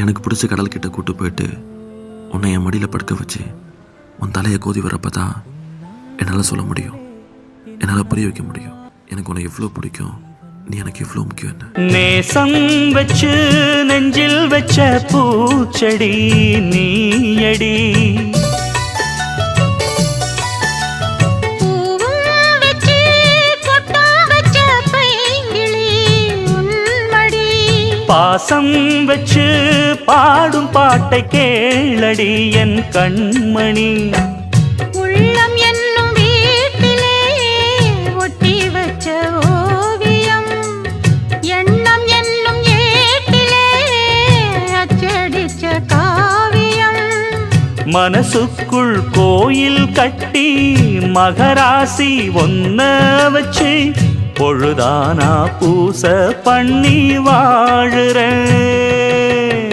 எனக்கு பிடிச்ச கடல் கிட்ட கூட்டு போயிட்டு உன்னை என் மடியில் படுக்க வச்சு உன் தலையை கோதி வரப்ப தான் என்னால் சொல்ல முடியும். என்னால் புரிய வைக்க முடியும். எனக்கு உன்னை எவ்வளோ பிடிக்கும். நீ எனக்கு எவ்வளோ முக்கியம் என்ன? நேசம் வச்சு நெஞ்சில் வச்ச பூச்செடி நீயடி. பாசம் வச்சு பாடும் பாட்டை கேளடி என் கண்மணி. உள்ளம் என்னும் வீட்டிலே ஒட்டி வச்ச ஓவியம். எண்ணம் என்னும் ஏட்டிலே அச்சடிச்ச காவியம். மனசுக்குள் கோயில் கட்டி மகராசி ஒன்ன வச்சு பொழுதானா பூச பண்ணி வாழுறேன்.